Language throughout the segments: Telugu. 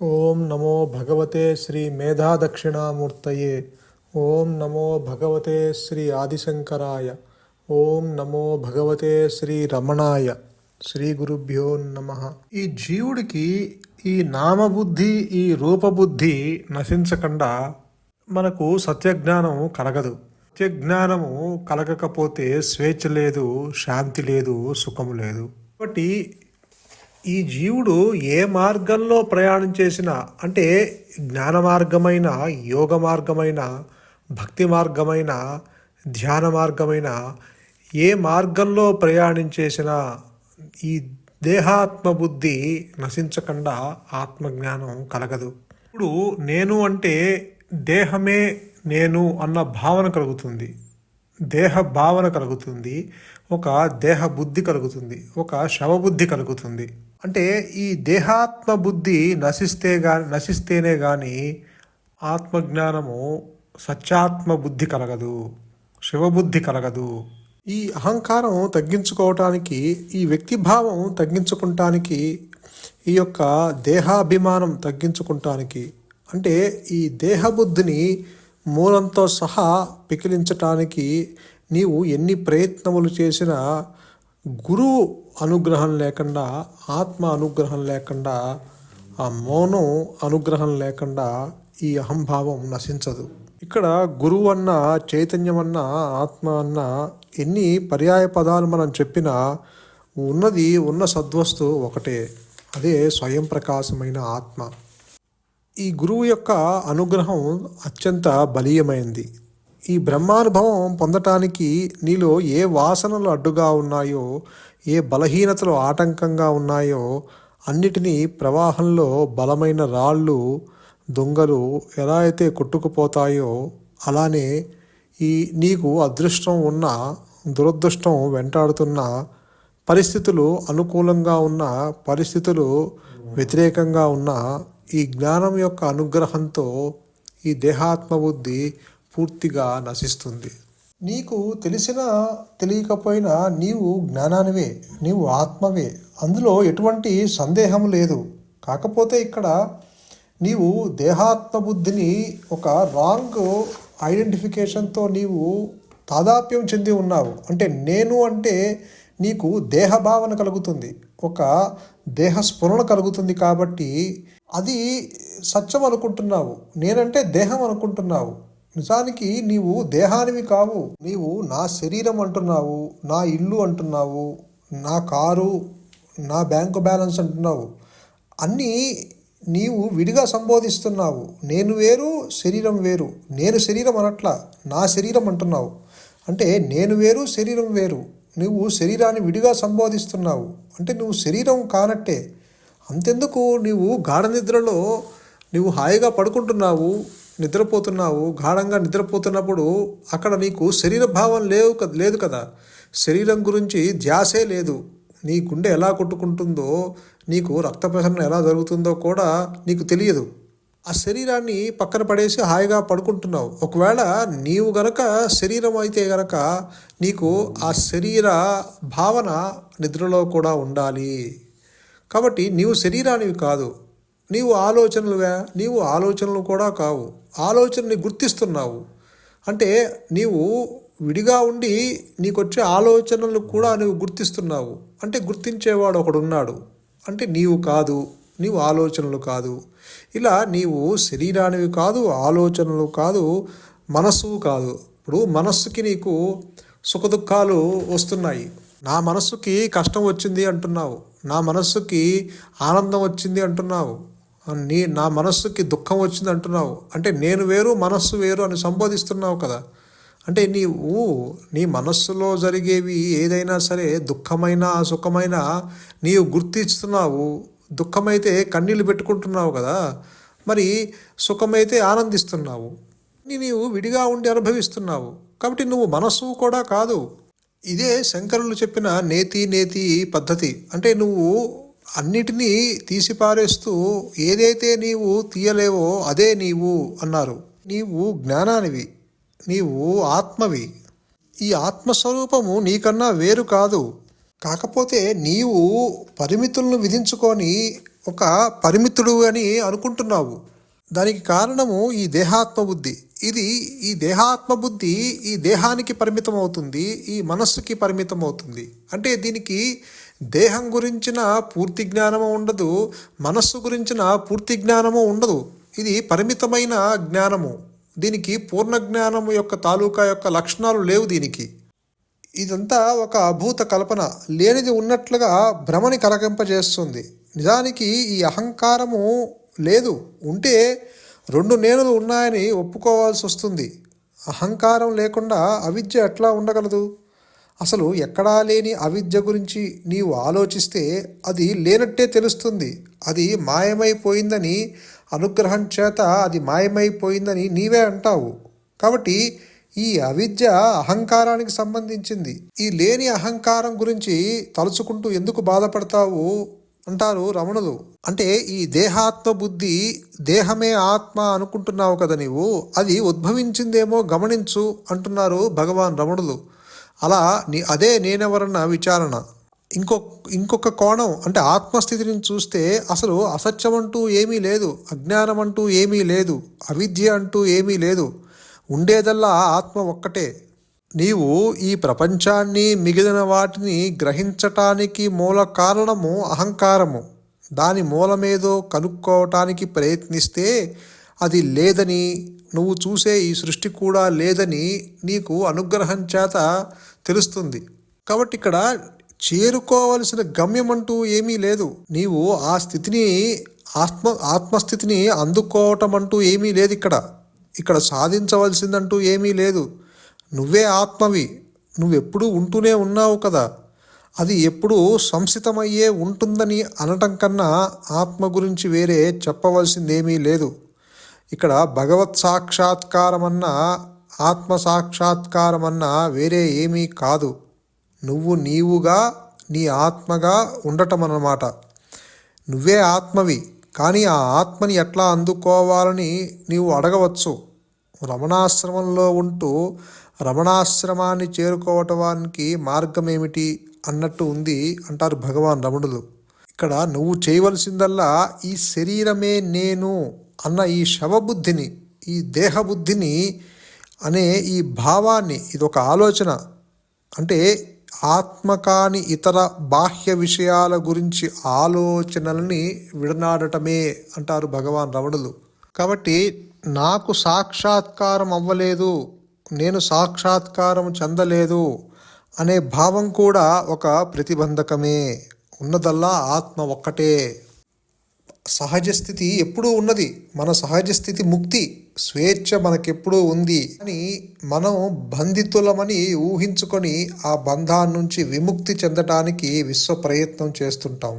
ఓం నమో భగవతే శ్రీ మేధాదక్షిణామూర్తయే. ఓం నమో భగవతే శ్రీ ఆదిశంకరాయ. ఓం నమో భగవతే శ్రీ రమణాయ. శ్రీ గురుభ్యో నమ. ఈ జీవుడికి ఈ నామబుద్ధి ఈ రూపబుద్ధి నశించకుండా మనకు సత్యజ్ఞానం కలగదు. సత్యజ్ఞానము కలగకపోతే స్వేచ్ఛ లేదు శాంతి లేదు సుఖము లేదు. కాబట్టి ఈ జీవుడు ఏ మార్గంలో ప్రయాణం చేసినా అంటే జ్ఞాన మార్గమైన యోగ మార్గమైన భక్తి మార్గమైన ధ్యాన మార్గమైన ఏ మార్గంలో ప్రయాణం చేసినా ఈ దేహాత్మ బుద్ధి నశించకుండా ఆత్మజ్ఞానం కలగదు. ఇప్పుడు నేను అంటే దేహమే నేను అన్న భావన కలుగుతుంది. దేహ భావన కలుగుతుంది. ఒక దేహ బుద్ధి కలుగుతుంది. ఒక శవబుద్ధి కలుగుతుంది. అంటే ఈ దేహాత్మ బుద్ధి నశిస్తే గా నశిస్తేనే కానీ ఆత్మజ్ఞానము సత్యాత్మ బుద్ధి కలగదు శివబుద్ధి కలగదు. ఈ అహంకారం తగ్గించుకోవటానికి ఈ వ్యక్తిభావం తగ్గించుకుంటానికి ఈ యొక్క దేహాభిమానం తగ్గించుకుంటానికి అంటే ఈ దేహబుద్ధిని మూలంతో సహా పికిలించటానికి నీవు ఎన్ని ప్రయత్నములు చేసినా గురువు అనుగ్రహం లేకుండా ఆత్మ అనుగ్రహం లేకుండా ఆ మౌనం అనుగ్రహం లేకుండా ఈ అహంభావం నశించదు. ఇక్కడ గురువు అన్న చైతన్యం అన్న ఆత్మ అన్న ఎన్ని పర్యాయ పదాలు మనం చెప్పినా ఉన్నది ఉన్న సద్వస్తు ఒకటే. అదే స్వయం ప్రకాశమైన ఆత్మ. ఈ గురువు యొక్క అనుగ్రహం అత్యంత బలీయమైంది. ఈ బ్రహ్మానుభవం పొందటానికి నీలో ఏ వాసనలు అడ్డుగా ఉన్నాయో ఏ బలహీనతలు ఆటంకంగా ఉన్నాయో అన్నిటినీ ప్రవాహంలో బలమైన రాళ్ళు దొంగలు ఎలా అయితే కొట్టుకుపోతాయో అలానే ఈ నీకు అదృష్టం ఉన్న దురదృష్టం వెంటాడుతున్న పరిస్థితులు అనుకూలంగా ఉన్న పరిస్థితులు వ్యతిరేకంగా ఉన్న ఈ జ్ఞానం యొక్క అనుగ్రహంతో ఈ దేహాత్మబుద్ధి పూర్తిగా నశిస్తుంది. నీకు తెలిసినా తెలియకపోయినా నీవు జ్ఞానానివే నీవు ఆత్మవే. అందులో ఎటువంటి సందేహం లేదు. కాకపోతే ఇక్కడ నీవు దేహాత్మ బుద్ధిని ఒక రాంగ్ ఐడెంటిఫికేషన్తో నీవు తాదాప్యం చెంది ఉన్నావు. అంటే నేను అంటే నీకు దేహ భావన కలుగుతుంది. ఒక దేహ స్ఫురణ కలుగుతుంది కాబట్టి అది సత్యం అనుకుంటున్నావు. నేనంటే దేహం అనుకుంటున్నావు. నిజానికి నీవు దేహానివి కావు. నీవు నా శరీరం అంటున్నావు నా ఇల్లు అంటున్నావు నా కారు నా బ్యాంకు బ్యాలెన్స్ అంటున్నావు. అన్నీ నీవు విడిగా సంబోధిస్తున్నావు. నేను వేరు శరీరం వేరు. నేను శరీరం అనట్లా నా శరీరం అంటున్నావు. అంటే నేను వేరు శరీరం వేరు. నువ్వు శరీరాన్ని విడిగా సంబోధిస్తున్నావు. అంటే నువ్వు శరీరం కానట్టే. అంతెందుకు? నీవు గాఢ నిద్రలో నువ్వు హాయిగా పడుకుంటున్నావు. నిద్రపోతున్నావు గాఢంగా నిద్రపోతున్నప్పుడు అక్కడ నీకు శరీర భావం లేవు కదా లేదు కదా. శరీరం గురించి ధ్యాసే లేదు. నీ గుండె ఎలా కొట్టుకుంటుందో నీకు రక్త ప్రసరణ ఎలా జరుగుతుందో కూడా నీకు తెలియదు. ఆ శరీరాన్ని పక్కన పడేసి హాయిగా పడుకుంటున్నావు. ఒకవేళ నీవు గనక శరీరం అయితే గనక నీకు ఆ శరీర భావన నిద్రలో కూడా ఉండాలి. కాబట్టి నీవు శరీరానివి కాదు. నీవు ఆలోచనలుగా నీవు ఆలోచనలు కూడా కావు. ఆలోచనని గుర్తిస్తున్నావు. అంటే నీవు విడిగా ఉండి నీకొచ్చే ఆలోచనలు కూడా నువ్వు గుర్తిస్తున్నావు. అంటే గుర్తించేవాడు ఒకడున్నాడు. అంటే నీవు కాదు నీవు ఆలోచనలు కాదు. ఇలా నీవు శరీరానివి కాదు ఆలోచనలు కాదు మనస్సు కాదు. ఇప్పుడు మనస్సుకి నీకు సుఖదుఖాలు వస్తున్నాయి. నా మనస్సుకి కష్టం వచ్చింది అంటున్నావు. నా మనస్సుకి ఆనందం వచ్చింది అంటున్నావు. నీ నా మనస్సుకి దుఃఖం వచ్చింది అంటున్నావు. అంటే నేను వేరు మనస్సు వేరు అని సంబోధిస్తున్నావు కదా. అంటే నీవు నీ మనస్సులో జరిగేవి ఏదైనా సరే దుఃఖమైన సుఖమైన నీవు గుర్తిస్తున్నావు. దుఃఖమైతే కన్నీళ్ళు పెట్టుకుంటున్నావు కదా. మరి సుఖమైతే ఆనందిస్తున్నావు. నీ నీవు విడిగా ఉండి అనుభవిస్తున్నావు. కాబట్టి నువ్వు మనస్సు కూడా కాదు. ఇదే శంకరులు చెప్పిన నేతి నేతి పద్ధతి. అంటే నువ్వు అన్నిటినీ తీసిపారేస్తూ ఏదైతే నీవు తీయలేవో అదే నీవు అన్నారు. నీవు జ్ఞానానివి నీవు ఆత్మవి. ఈ ఆత్మస్వరూపము నీకన్నా వేరు కాదు. కాకపోతే నీవు పరిమితులను విధించుకొని ఒక పరిమితుడు అని అనుకుంటున్నావు. దానికి కారణము ఈ దేహాత్మ బుద్ధి ఇది ఈ దేహాత్మ బుద్ధి ఈ దేహానికి పరిమితం అవుతుంది ఈ మనస్సుకి పరిమితం అవుతుంది అంటే దీనికి దేహం గురించిన పూర్తి జ్ఞానము ఉండదు మనస్సు గురించిన పూర్తి జ్ఞానము ఉండదు. ఇది పరిమితమైన జ్ఞానము. దీనికి పూర్ణ జ్ఞానము యొక్క తాలూకా యొక్క లక్షణాలు లేవు దీనికి. ఇదంతా ఒక అభూత కల్పన. లేనిది ఉన్నట్లుగా భ్రమని కలగింపజేస్తుంది. నిజానికి ఈ అహంకారము లేదు. ఉంటే రెండు నేనులు ఉన్నాయని ఒప్పుకోవాల్సి వస్తుంది అహంకారం లేకుండా అవిద్య ఎట్లా ఉండగలదు? అసలు ఎక్కడా లేని అవిద్య గురించి నీవు ఆలోచిస్తే అది లేనట్టే తెలుస్తుంది. అది మాయమైపోయిందని అనుగ్రహం చేత అది మాయమైపోయిందని నీవే అంటావు. కాబట్టి ఈ అవిద్య అహంకారానికి సంబంధించింది. ఈ లేని అహంకారం గురించి తలుచుకుంటూ ఎందుకు బాధపడతావు? అంటారు రమణులు. అంటే ఈ దేహాత్మ బుద్ధి దేహమే ఆత్మ అనుకుంటున్నావు కదా నీవు? అది ఉద్భవించిందేమో గమనించు అంటున్నారు భగవాన్ రమణులు. అలా నీ అదే నేనెవరన్న విచారణ. ఇంకొక ఇంకొక కోణం అంటే ఆత్మస్థితిని చూస్తే అసలు అసత్యం అంటూ ఏమీ లేదు అజ్ఞానం అంటూ ఏమీ లేదు అవిద్య అంటూ ఏమీ లేదు. ఉండేదల్లా ఆత్మ ఒక్కటే. నీవు ఈ ప్రపంచాన్ని మిగిలిన వాటిని గ్రహించటానికి మూల కారణము అహంకారము. దాని మూలమేదో కనుక్కోవటానికి ప్రయత్నిస్తే అది లేదని నువ్వు చూసే ఈ సృష్టి కూడా లేదని నీకు అనుగ్రహం చేత తెలుస్తుంది. కాబట్టి ఇక్కడ చేరుకోవలసిన గమ్యం అంటూ ఏమీ లేదు. నీవు ఆ స్థితిని ఆత్మ ఆత్మస్థితిని అందుకోవటం అంటూ ఏమీ లేదు ఇక్కడ. ఇక్కడ సాధించవలసిందంటూ ఏమీ లేదు. నువ్వే ఆత్మవి. నువ్వెప్పుడూ ఉంటూనే ఉన్నావు కదా. అది ఎప్పుడూ సంసితమయ్యే ఉంటుందని అనటం కన్నా ఆత్మ గురించి వేరే చెప్పవలసిందేమీ లేదు. ఇక్కడ భగవత్ సాక్షాత్కారమన్నా ఆత్మ సాక్షాత్కారమన్నా వేరే ఏమీ కాదు. నువ్వు నీవుగా నీ ఆత్మగా ఉండటం అన్నమాట నువ్వే ఆత్మవి కానీ ఆ ఆత్మని ఎట్లా అందుకోవాలని నీవు అడగవచ్చు. రమణాశ్రమంలో ఉంటూ రమణాశ్రమాన్ని చేరుకోవటానికి మార్గం ఏమిటి అన్నట్టు ఉంది అంటారు భగవాన్ రమణులు. ఇక్కడ నువ్వు చేయవలసిందల్లా ఈ శరీరమే నేను అన్న ఈ శవబుద్ధిని ఈ దేహబుద్ధిని అనే ఈ భావాన్ని ఇది ఒక ఆలోచన. అంటే ఆత్మ కాని ఇతర బాహ్య విషయాల గురించి ఆలోచనల్ని విడనాడటమే అంటారు భగవాన్ రమణులు కాబట్టి నాకు సాక్షాత్కారం అవ్వలేదు నేను సాక్షాత్కారం చెందలేదు అనే భావం కూడా ఒక ప్రతిబంధకమే. ఉన్నదల్లా ఆత్మ ఒక్కటే. సహజ స్థితి ఎప్పుడూ ఉన్నది. మన సహజ స్థితి ముక్తి స్వేచ్ఛ మనకెప్పుడూ ఉంది అని మనం బంధితులమని ఊహించుకొని ఆ బంధాన్ని నుంచి విముక్తి చెందటానికి విశ్వ ప్రయత్నం చేస్తుంటాం.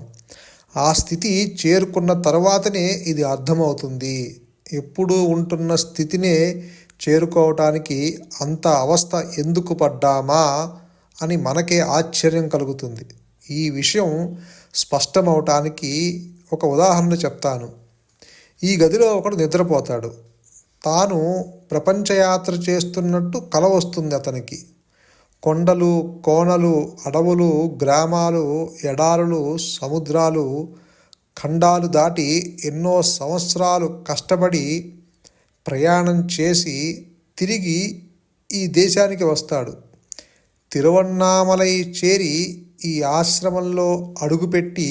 ఆ స్థితి చేరుకున్న తర్వాతనే ఇది అర్థమవుతుంది. ఎప్పుడూ ఉంటున్న స్థితినే చేరుకోవటానికి అంత అవస్థ ఎందుకు పడ్డామా అని మనకే ఆశ్చర్యం కలుగుతుంది. ఈ విషయం స్పష్టమవటానికి ఒక ఉదాహరణ చెప్తాను. ఈ గదిలో ఒకడు నిద్రపోతాడు. తాను ప్రపంచయాత్ర చేస్తున్నట్టు కల వస్తుంది అతనికి. కొండలు కోనలు అడవులు గ్రామాలు ఎడారులు సముద్రాలు ఖండాలు దాటి ఎన్నో సంవత్సరాలు కష్టపడి ప్రయాణం చేసి తిరిగి ఈ దేశానికి వస్తాడు. తిరువన్నామలై చేరి ఈ ఆశ్రమంలో అడుగుపెట్టి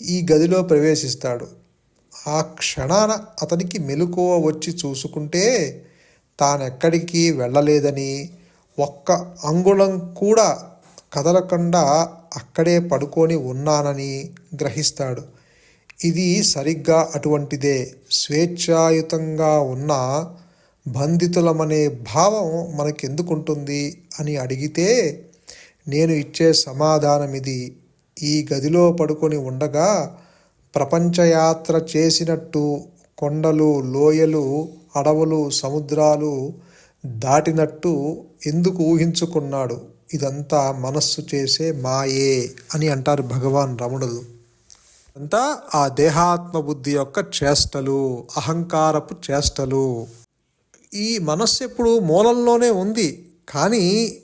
ఈ గదిలో ప్రవేశిస్తాడు. ఆ క్షణాన అతనికి మెలకువ వచ్చి చూసుకుంటే తానెక్కడికి వెళ్ళలేదని ఒక్క అంగుళం కూడా కదలకుండా అక్కడే పడుకొని ఉన్నానని గ్రహిస్తాడు. ఇది సరిగ్గా అటువంటిదే. స్వేచ్ఛాయుతంగా ఉన్న బంధితులమనే భావం మనకెందుకుంటుంది అని అడిగితే నేను ఇచ్చే సమాధానం ఇది ఈ గదిలో పడుకొని ఉండగా ప్రపంచయాత్ర చేసినట్టు కొండలు లోయలు అడవులు సముద్రాలు దాటినట్టు ఎందుకు ఊహించుకున్నాడు? ఇదంతా మనస్సు చేసే మాయే అని అంటారు భగవాన్ రమణులు. అంతా ఆ దేహాత్మ బుద్ధి యొక్క చేష్టలు అహంకారపు చేష్టలు. ఈ మనస్సు ఎప్పుడు మూలంలోనే ఉంది. కానీ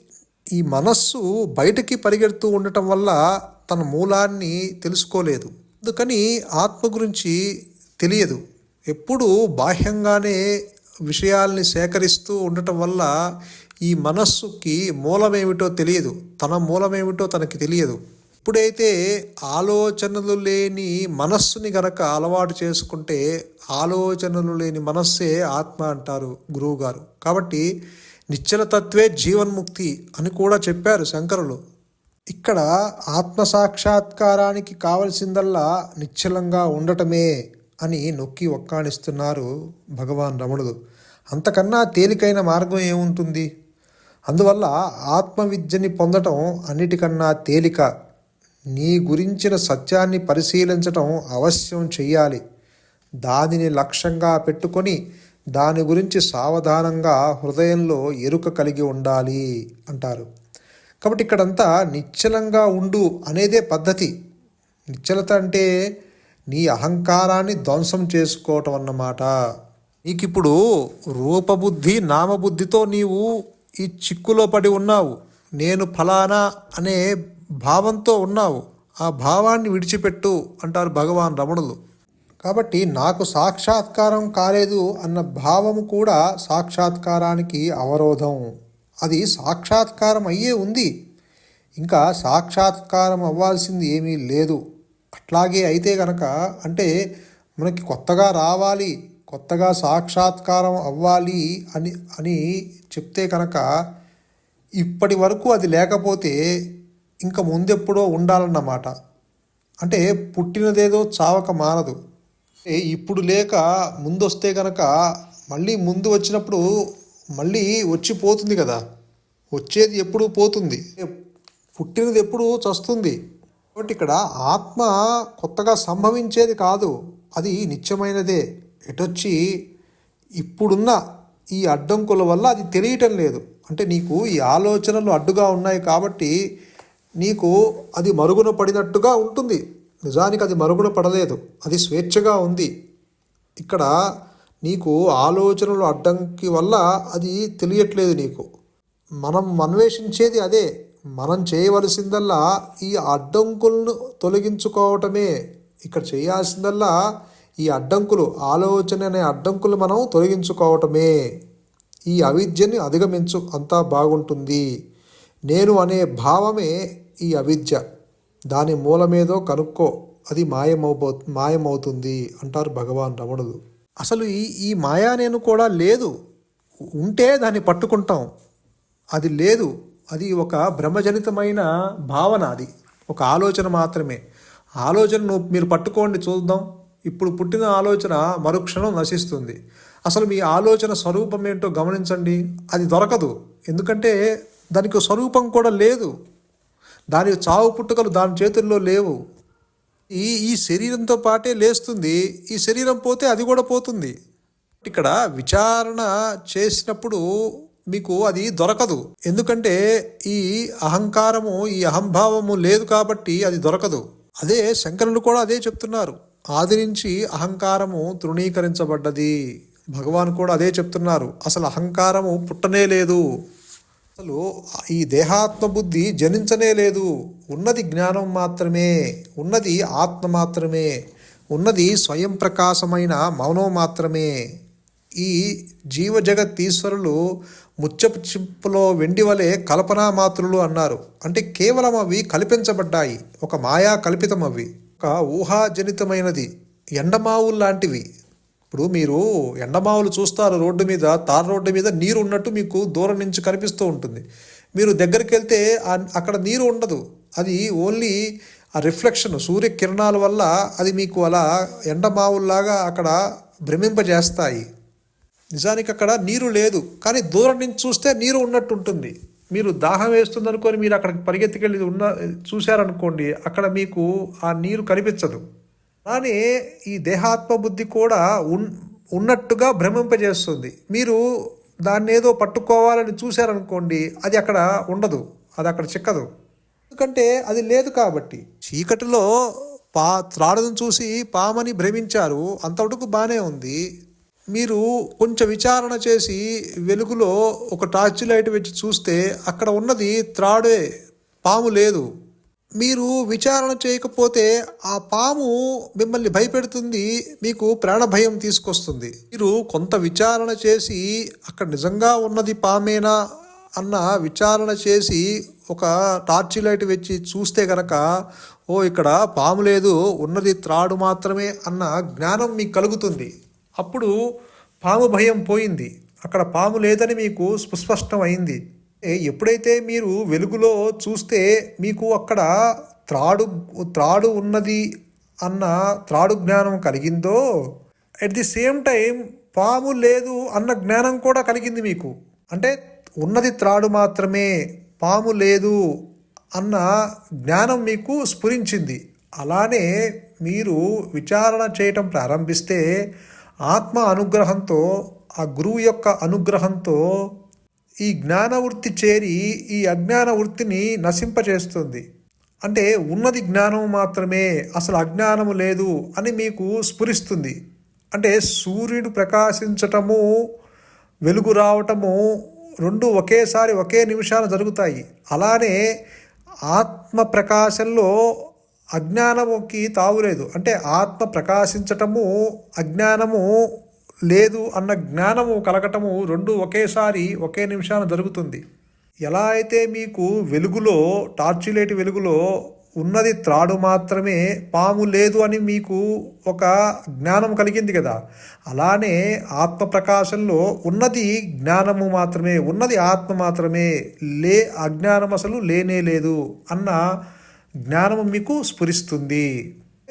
ఈ మనస్సు బయటికి పరిగెడుతూ ఉండటం వల్ల తన మూలాన్ని తెలుసుకోలేదు. అందుకని ఆత్మ గురించి తెలియదు. ఎప్పుడు బాహ్యంగానే విషయాల్ని సేకరిస్తూ ఉండటం వల్ల ఈ మనస్సుకి మూలమేమిటో తెలియదు. తన మూలమేమిటో తనకి తెలియదు. ఎప్పుడైతే ఆలోచనలు లేని మనస్సుని గనక అలవాటు చేసుకుంటే ఆలోచనలు లేని మనస్సే ఆత్మ అంటారు గురువుగారు. కాబట్టి నిశ్చలతత్వే జీవన్ముక్తి అని కూడా చెప్పారు శంకరులు. ఇక్కడ ఆత్మ సాక్షాత్కారానికి కావలసిందల్లా నిశ్చలంగా ఉండటమే అని నొక్కి ఒక్కాణిస్తున్నారు భగవాన్ రమణుడు. అంతకన్నా తేలికైన మార్గం ఏముంటుంది? అందువల్ల ఆత్మవిద్యని పొందటం అన్నిటికన్నా తేలిక. నీ గురించిన సత్యాన్ని పరిశీలించటం అవశ్యం చెయ్యాలి. దానిని లక్ష్యంగా పెట్టుకొని దాని గురించి సావధానంగా హృదయంలో ఎరుక కలిగి ఉండాలి అంటారు. కాబట్టి ఇక్కడంతా నిశ్చలంగా ఉండు అనేదే పద్ధతి. నిశ్చలత అంటే నీ అహంకారాన్ని ధ్వంసం చేసుకోవటం అన్నమాట. నీకిప్పుడు రూపబుద్ధి నామబుద్ధితో నీవు ఈ చిక్కులో పడి ఉన్నావు. నేను ఫలానా అనే భావంతో ఉన్నావు. ఆ భావాన్ని విడిచిపెట్టు అంటారు భగవాన్ రమణులు. కాబట్టి నాకు సాక్షాత్కారం కాలేదు అన్న భావము కూడా సాక్షాత్కారానికి అవరోధం. అది సాక్షాత్కారం అయ్యే ఉంది. ఇంకా సాక్షాత్కారం అవ్వాల్సింది ఏమీ లేదు. అట్లాగే అయితే కనుక అంటే మనకి కొత్తగా రావాలి కొత్తగా సాక్షాత్కారం అవ్వాలి అని అని చెప్తే కనుక ఇప్పటి వరకు అది లేకపోతే ఇంకా ముందెప్పుడో ఉండాలన్నమాట. అంటే పుట్టినదేదో చావక మానదు ఇప్పుడు లేక ముందు వస్తే కనుక మళ్ళీ ముందు వచ్చినప్పుడు మళ్ళీ వచ్చి పోతుంది కదా. వచ్చేది ఎప్పుడు పోతుంది? పుట్టినది ఎప్పుడు చస్తుంది? కాబట్టి ఇక్కడ ఆత్మ కొత్తగా సంభవించేది కాదు. అది నిత్యమైనదే. ఎటొచ్చి ఇప్పుడున్న ఈ అడ్డంకుల వల్ల అది తెలియటం లేదు. అంటే నీకు ఈ ఆలోచనలు అడ్డుగా ఉన్నాయి కాబట్టి నీకు అది మరుగున పడినట్టుగా ఉంటుంది. నిజానికి అది మరుగున పడలేదు. అది స్వేచ్ఛగా ఉంది. ఇక్కడ నీకు ఆలోచనలు అడ్డంకి వల్ల అది తెలియట్లేదు నీకు. మనం అన్వేషించేది అదే. మనం చేయవలసిందల్లా ఈ అడ్డంకులను తొలగించుకోవటమే. ఇక్కడ చేయాల్సిందల్లా ఈ అడ్డంకులు ఆలోచన అనే అడ్డంకులు మనం తొలగించుకోవటమే. ఈ అవిద్యని అధిగమించు అంతా బాగుంటుంది. నేను అనే భావమే ఈ అవిద్య. దాని మూలమేదో కనుక్కో అది మాయమవబో మాయమవుతుంది అంటారు భగవాన్ రమణులు. అసలు ఈ ఈ మాయా నేను కూడా లేదు. ఉంటే దాన్ని పట్టుకుంటాం. అది లేదు. అది ఒక భ్రమజనితమైన భావన అది. ఒక ఆలోచన మాత్రమే. ఆలోచనను మీరు పట్టుకోండి చూద్దాం. ఇప్పుడు పుట్టిన ఆలోచన మరుక్షణం నశిస్తుంది. అసలు మీ ఆలోచన స్వరూపం ఏంటో గమనించండి. అది దొరకదు. ఎందుకంటే దానికి స్వరూపం కూడా లేదు. దాని చావు పుట్టుకలు దాని చేతుల్లో లేవు. ఈ ఈ శరీరంతో పాటే లేస్తుంది. ఈ శరీరం పోతే అది కూడా పోతుంది. ఇక్కడ విచారణ చేసినప్పుడు మీకు అది దొరకదు. ఎందుకంటే ఈ అహంకారము ఈ అహంభావము లేదు కాబట్టి అది దొరకదు. అదే శంకరులు కూడా అదే చెప్తున్నారు. ఆది నుంచి అహంకారము తృణీకరించబడ్డది. భగవాన్ కూడా అదే చెప్తున్నారు. అసలు అహంకారము పుట్టనే లేదు. అసలు ఈ దేహాత్మ బుద్ధి జనించనే లేదు. ఉన్నది జ్ఞానం మాత్రమే ఉన్నది ఆత్మ మాత్రమే ఉన్నది స్వయం ప్రకాశమైన మౌనం మాత్రమే. ఈ జీవ జగత్ ఈశ్వరులు ముచ్చపు చిప్పులో వెండి వలె కల్పనా మాత్రులు అన్నారు. అంటే కేవలం అవి కల్పించబడ్డాయి. ఒక మాయా కల్పితం అవి ఒక ఊహాజనితమైనది. ఎండమావుల్ లాంటివి ఇప్పుడు మీరు ఎండమావులు చూస్తారు రోడ్డు మీద తార్ రోడ్డు మీద నీరు ఉన్నట్టు మీకు దూరం నుంచి కనిపిస్తూ ఉంటుంది. మీరు దగ్గరికి వెళ్తే అక్కడ నీరు ఉండదు. అది ఓన్లీ ఆ రిఫ్లెక్షన్ సూర్యకిరణాల వల్ల అది మీకు అలా ఎండమావుల్లాగా అక్కడ భ్రమింపజేస్తాయి. నిజానికి అక్కడ నీరు లేదు కానీ దూరం నుంచి చూస్తే నీరు ఉన్నట్టు ఉంటుంది. మీరు దాహం వేస్తుంది అనుకొని మీరు అక్కడికి పరిగెత్తుకెళ్ళి ఉన్న చూశారనుకోండి అక్కడ మీకు ఆ నీరు కనిపించదు. కానీ ఈ దేహాత్మ బుద్ధి కూడా ఉన్ ఉన్నట్టుగా భ్రమింపజేస్తుంది. మీరు దాన్ని ఏదో పట్టుకోవాలని చూశారనుకోండి అది అక్కడ ఉండదు అది అక్కడ చిక్కదు. ఎందుకంటే అది లేదు కాబట్టి. చీకటిలో పా త్రాడును చూసి పామని భ్రమించారు అంతవరకు బాగానే ఉంది. మీరు కొంచెం విచారణ చేసి వెలుగులో ఒక టార్చ్ లైట్ వచ్చి చూస్తే అక్కడ ఉన్నది త్రాడే పాము లేదు. మీరు విచారణ చేయకపోతే ఆ పాము మిమ్మల్ని భయపెడుతుంది మీకు ప్రాణ భయం తీసుకొస్తుంది. మీరు కొంత విచారణ చేసి అక్కడ నిజంగా ఉన్నది పామేనా అన్న విచారణ చేసి ఒక టార్చ్ లైట్ వెచ్చి చూస్తే గనక ఓ ఇక్కడ పాము లేదు ఉన్నది త్రాడు మాత్రమే అన్న జ్ఞానం మీకు కలుగుతుంది. అప్పుడు పాము భయం పోయింది. అక్కడ పాము లేదని మీకు సుస్పష్టం అయింది ఎప్పుడైతే మీరు వెలుగులో చూస్తే మీకు అక్కడ త్రాడు త్రాడు ఉన్నది అన్న త్రాడు జ్ఞానం కలిగిందో అట్ ది సేమ్ టైం పాము లేదు అన్న జ్ఞానం కూడా కలిగింది మీకు. అంటే ఉన్నది త్రాడు మాత్రమే పాము లేదు అన్న జ్ఞానం మీకు స్ఫురించింది. అలానే మీరు విచారణ చేయటం ప్రారంభిస్తే ఆత్మ అనుగ్రహంతో ఆ గురువు యొక్క అనుగ్రహంతో ఈ జ్ఞాన వృత్తి చేరి ఈ అజ్ఞాన వృత్తిని నశింపచేస్తుంది. అంటే ఉన్నది జ్ఞానం మాత్రమే అసలు అజ్ఞానము లేదు అని మీకు స్ఫురిస్తుంది. అంటే సూర్యుడు ప్రకాశించటము వెలుగు రావటము రెండు ఒకేసారి ఒకే నిమిషాలు జరుగుతాయి. అలానే ఆత్మ ప్రకాశంలో అజ్ఞానముకి తావులేదు. అంటే ఆత్మ ప్రకాశించటము అజ్ఞానము లేదు అన్న జ్ఞానము కలగటము రెండు ఒకేసారి ఒకే నిమిషాన జరుగుతుంది. ఎలా అయితే మీకు వెలుగులో టార్చిలేటి వెలుగులో ఉన్నది త్రాడు మాత్రమే పాము లేదు అని మీకు ఒక జ్ఞానం కలిగింది కదా అలానే ఆత్మ ప్రకాశంలో ఉన్నది జ్ఞానము మాత్రమే ఉన్నది ఆత్మ మాత్రమే లే అజ్ఞానం అసలు లేనే లేదు అన్న జ్ఞానము మీకు స్ఫురిస్తుంది.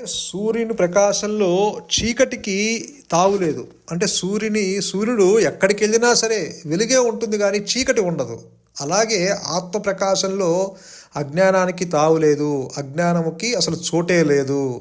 సూర్యుని ప్రకాశంలో చీకటికి తావులేదు అంటే సూర్యుని సూర్యుడు ఎక్కడికి వెళ్ళినా సరే వెలుగే ఉంటుంది కానీ చీకటి ఉండదు. అలాగే ఆత్మ ప్రకాశంలో అజ్ఞానానికి తావులేదు అజ్ఞానముకి అసలు చోటే లేదు.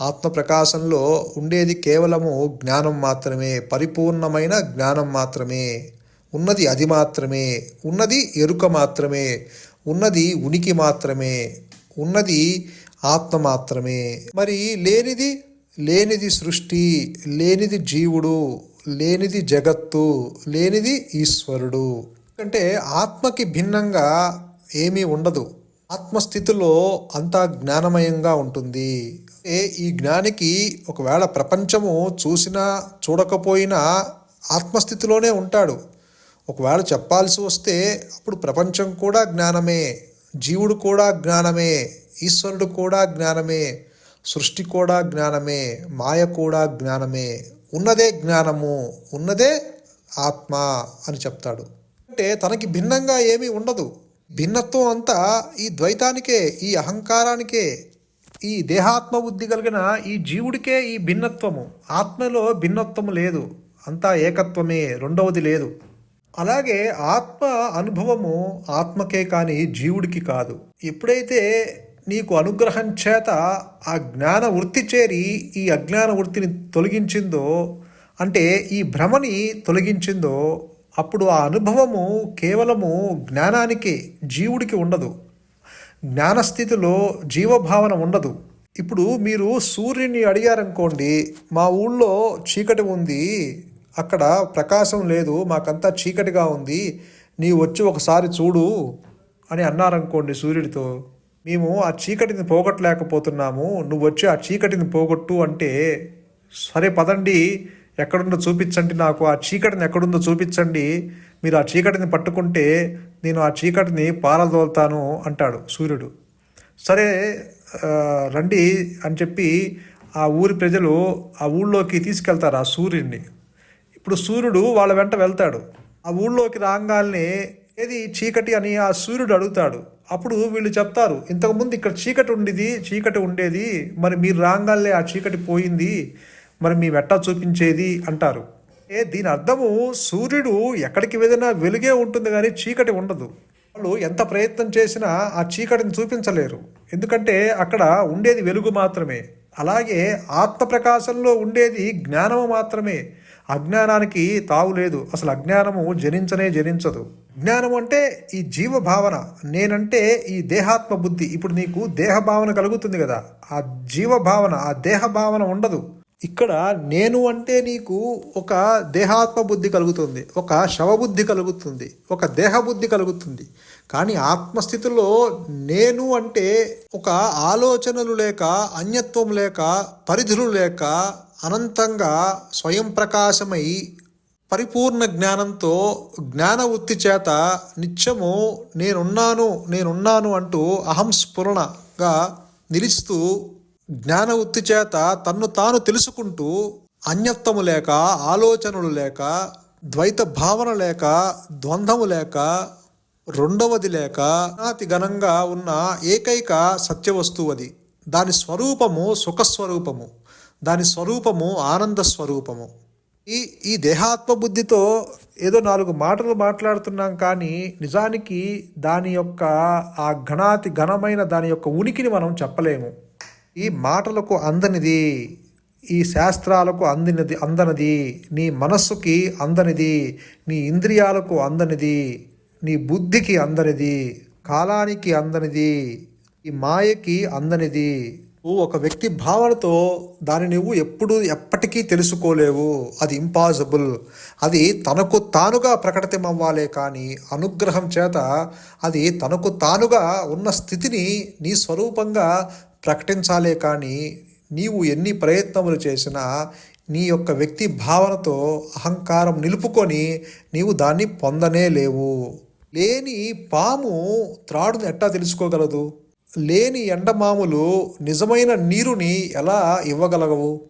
ఆత్మ ప్రకాశంలో ఉండేది కేవలము జ్ఞానం మాత్రమే పరిపూర్ణమైన జ్ఞానం మాత్రమే. ఉన్నది అది మాత్రమే ఉన్నది ఎరుక మాత్రమే ఉన్నది ఉనికి మాత్రమే ఉన్నది ఆత్మ మాత్రమే. మరి లేనిది లేనిది సృష్టి లేనిది జీవుడు లేనిది జగత్తు లేనిది ఈశ్వరుడు. అంటే ఆత్మకి భిన్నంగా ఏమీ ఉండదు. ఆత్మస్థితిలో అంతా జ్ఞానమయంగా ఉంటుంది. ఏ ఈ జ్ఞానికి ఒకవేళ ప్రపంచము చూసినా చూడకపోయినా ఆత్మస్థితిలోనే ఉంటాడు. ఒకవేళ చెప్పాల్సి వస్తే అప్పుడు ప్రపంచం కూడా జ్ఞానమే జీవుడు కూడా జ్ఞానమే. ఈశ్వరుడు కూడా జ్ఞానమే సృష్టి కూడా జ్ఞానమే మాయ కూడా జ్ఞానమే ఉన్నదే జ్ఞానము ఉన్నదే ఆత్మ అని చెప్తాడు. అంటే తనకి భిన్నంగా ఏమీ ఉండదు. భిన్నత్వం అంతా ఈ ద్వైతానికే ఈ అహంకారానికే ఈ దేహాత్మ బుద్ధి కలిగిన ఈ జీవుడికే ఈ భిన్నత్వము. ఆత్మలో భిన్నత్వము లేదు. అంతా ఏకత్వమే రెండవది లేదు. అలాగే ఆత్మ అనుభవము ఆత్మకే కానీ జీవుడికి కాదు. ఎప్పుడైతే నీకు అనుగ్రహం చేత ఆ జ్ఞాన వృత్తి చేరి ఈ అజ్ఞాన వృత్తిని తొలగించిందో అంటే ఈ భ్రమని తొలగించిందో అప్పుడు ఆ అనుభవము కేవలము జ్ఞానానికి జీవుడికి ఉండదు. జ్ఞానస్థితిలో జీవభావన ఉండదు. ఇప్పుడు మీరు సూర్యుని అడిగారనుకోండి మా ఊళ్ళో చీకటి ఉంది అక్కడ ప్రకాశం లేదు మాకంతా చీకటిగా ఉంది నీ వచ్చి ఒకసారి చూడు అని అన్నారనుకోండి సూర్యుడితో మేము ఆ చీకటిని పోగొట్టలేకపోతున్నాము. నువ్వు వచ్చి ఆ చీకటిని పోగొట్టు అంటే సరే పదండి ఎక్కడుందో చూపించండి నాకు. ఆ చీకటిని ఎక్కడుందో చూపించండి. మీరు ఆ చీకటిని పట్టుకుంటే నేను ఆ చీకటిని పారదోలుతాను అంటాడు సూర్యుడు. సరే రండి అని చెప్పి ఆ ఊరి ప్రజలు ఆ ఊళ్ళోకి తీసుకెళ్తారు ఆ సూర్యుడిని ఇప్పుడు సూర్యుడు వాళ్ళ వెంట వెళ్తాడు. ఆ ఊళ్ళోకి రాగానే ఏది చీకటి అని ఆ సూర్యుడు అడుగుతాడు. అప్పుడు వీళ్ళు చెప్తారు ఇంతకుముందు ఇక్కడ చీకటి ఉండేది చీకటి ఉండేది మరి మీరు రాగానే ఆ చీకటి పోయింది మరి మీ వెట్ట చూపించేది అంటారు. ఏ దీని అర్థము సూర్యుడు ఎక్కడికి వెళ్ళినా వెలుగే ఉంటుంది కానీ చీకటి ఉండదు. వాళ్ళు ఎంత ప్రయత్నం చేసినా ఆ చీకటిని చూపించలేరు. ఎందుకంటే అక్కడ ఉండేది వెలుగు మాత్రమే. అలాగే ఆత్మ ప్రకాశంలో ఉండేది జ్ఞానము మాత్రమే. అజ్ఞానానికి తావు లేదు. అసలు అజ్ఞానము జనించనే జనించదు. జ్ఞానం అంటే ఈ జీవ భావన నేనంటే ఈ దేహాత్మ బుద్ధి. ఇప్పుడు నీకు దేహ భావన కలుగుతుంది కదా. ఆ జీవ భావన ఆ దేహ భావన ఉండదు. ఇక్కడ నేను అంటే నీకు ఒక దేహాత్మ బుద్ధి కలుగుతుంది. ఒక శవబుద్ధి కలుగుతుంది. ఒక దేహ బుద్ధి కలుగుతుంది. కానీ ఆత్మస్థితిలో నేను అంటే ఒక ఆలోచనలు లేక అన్యత్వం లేక పరిధులు లేక అనంతంగా స్వయం ప్రకాశమై పరిపూర్ణ జ్ఞానంతో జ్ఞాన వృత్తి చేత నిత్యము నేనున్నాను నేనున్నాను అంటూ అహం స్ఫురణగా నిలుస్తూ జ్ఞాన వృత్తి చేత తన్ను తాను తెలుసుకుంటూ అన్యత్వము లేక ఆలోచనలు లేక ద్వైత భావన లేక ద్వంద్వము లేక రెండవది లేక అతి ఘనంగా ఉన్న ఏకైక సత్యవస్తువు అది దాని స్వరూపము సుఖస్వరూపము. దాని స్వరూపము ఆనంద స్వరూపము ఈ ఈ దేహాత్మ బుద్ధితో ఏదో నాలుగు మాటలు మాట్లాడుతున్నాం కానీ నిజానికి దాని యొక్క ఆ ఘనాతి ఘనమైన దాని యొక్క ఉనికిని మనం చెప్పలేము. ఈ మాటలకు అందనిది ఈ శాస్త్రాలకు అందినది అందనిది నీ మనస్సుకి అందనిది నీ ఇంద్రియాలకు అందనిది నీ బుద్ధికి అందనిది కాలానికి అందనిది ఈ మాయకి అందనిది. నువ్వు ఒక వ్యక్తి భావనతో దాన్ని నువ్వు ఎప్పుడు ఎప్పటికీ తెలుసుకోలేవు. అది ఇంపాసిబుల్ అది తనకు తానుగా ప్రకటితమవ్వాలే కానీ అనుగ్రహం చేత అది తనకు తానుగా ఉన్న స్థితిని నీ స్వరూపంగా ప్రకటించాలే కానీ నీవు ఎన్ని ప్రయత్నములు చేసినా నీ యొక్క వ్యక్తి భావనతో అహంకారం నిలుపుకొని నీవు దాన్ని పొందనే లేవు. లేని పాము త్రాడుని ఎట్టా తెలుసుకోగలదు? లేని ఎండమాములు నిజమైన నీరుని ఎలా ఇవ్వగలగవు?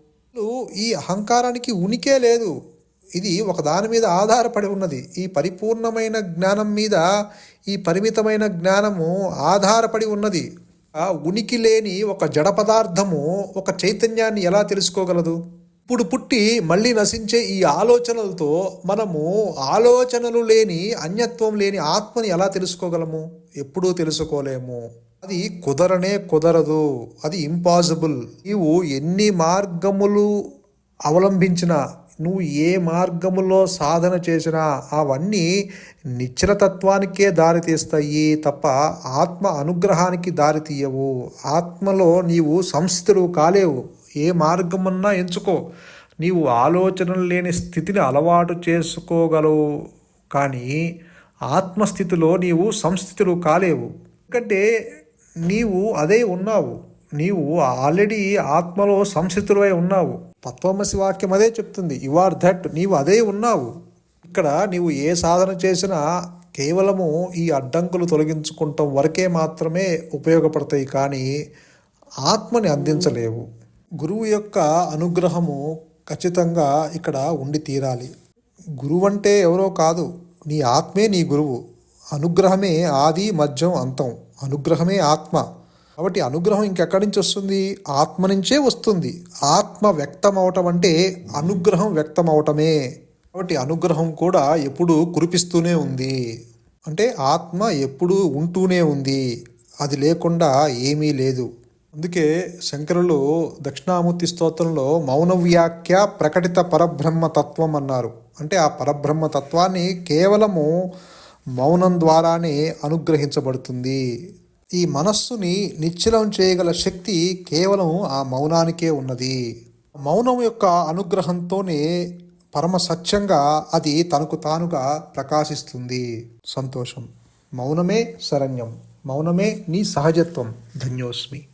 ఈ అహంకారానికి ఉనికే లేదు. ఇది ఒకదాని మీద ఆధారపడి ఉన్నది. ఈ పరిపూర్ణమైన జ్ఞానం మీద ఈ పరిమితమైన జ్ఞానము ఆధారపడి ఉన్నది. ఆ ఉనికి లేని ఒక జడ పదార్థము ఒక చైతన్యాన్ని ఎలా తెలుసుకోగలదు? ఇప్పుడు పుట్టి మళ్ళీ నశించే ఈ ఆలోచనలతో మనము ఆలోచనలు లేని అన్యత్వం లేని ఆత్మని ఎలా తెలుసుకోగలము? ఎప్పుడూ తెలుసుకోలేము. అది కుదరనే కుదరదు. అది ఇంపాసిబుల్ నీవు ఎన్ని మార్గములు అవలంబించినా నువ్వు ఏ మార్గములో సాధన చేసినా అవన్నీ నిశ్చలతత్వానికే దారితీస్తాయి తప్ప ఆత్మ అనుగ్రహానికి దారితీయవు. ఆత్మలో నీవు సంస్థలు కాలేవు. ఏ మార్గమన్నా ఎంచుకో. నీవు ఆలోచనలు లేని స్థితిని అలవాటు చేసుకోగలవు. కానీ ఆత్మస్థితిలో నీవు సంస్థితులు కాలేవు. ఎందుకంటే నీవు అదే ఉన్నావు. నీవు ఆల్రెడీ ఆత్మలో సంస్థితులై ఉన్నావు. తత్వమసి వాక్యం అదే చెప్తుంది. యు ఆర్ దట్ నీవు అదే ఉన్నావు. ఇక్కడ నీవు ఏ సాధన చేసినా కేవలము ఈ అడ్డంకులు తొలగించుకుంటాం వరకే మాత్రమే ఉపయోగపడతాయి. కానీ ఆత్మని అందించలేవు. గురువు యొక్క అనుగ్రహము ఖచ్చితంగా ఇక్కడ ఉండి తీరాలి. గురువు అంటే ఎవరో కాదు నీ ఆత్మే నీ గురువు. అనుగ్రహమే ఆది మధ్యం అంతం. అనుగ్రహమే ఆత్మ. కాబట్టి అనుగ్రహం ఇంకెక్కడి నుంచి వస్తుంది? ఆత్మ నుంచే వస్తుంది. ఆత్మ వ్యక్తం అవటం అంటే అనుగ్రహం వ్యక్తం అవటమే కాబట్టి అనుగ్రహం కూడా ఎప్పుడు కురిపిస్తూనే ఉంది. అంటే ఆత్మ ఎప్పుడూ ఉంటూనే ఉంది. అది లేకుండా ఏమీ లేదు. అందుకే శంకరులు దక్షిణామూర్తి స్తోత్రంలో మౌన వ్యాఖ్య ప్రకటిత పరబ్రహ్మ తత్వం అన్నారు. అంటే ఆ పరబ్రహ్మ తత్వాన్ని కేవలము మౌనం ద్వారానే అనుగ్రహించబడుతుంది. ఈ మనస్సుని నిశ్చలం చేయగల శక్తి కేవలం ఆ మౌనానికే ఉన్నది. మౌనం యొక్క అనుగ్రహంతోనే పరమ సత్యంగా అది తనకు తానుగా ప్రకాశిస్తుంది. సంతోషం. మౌనమే శరణ్యం. మౌనమే నీ సహజత్వం. ధన్యోస్మి.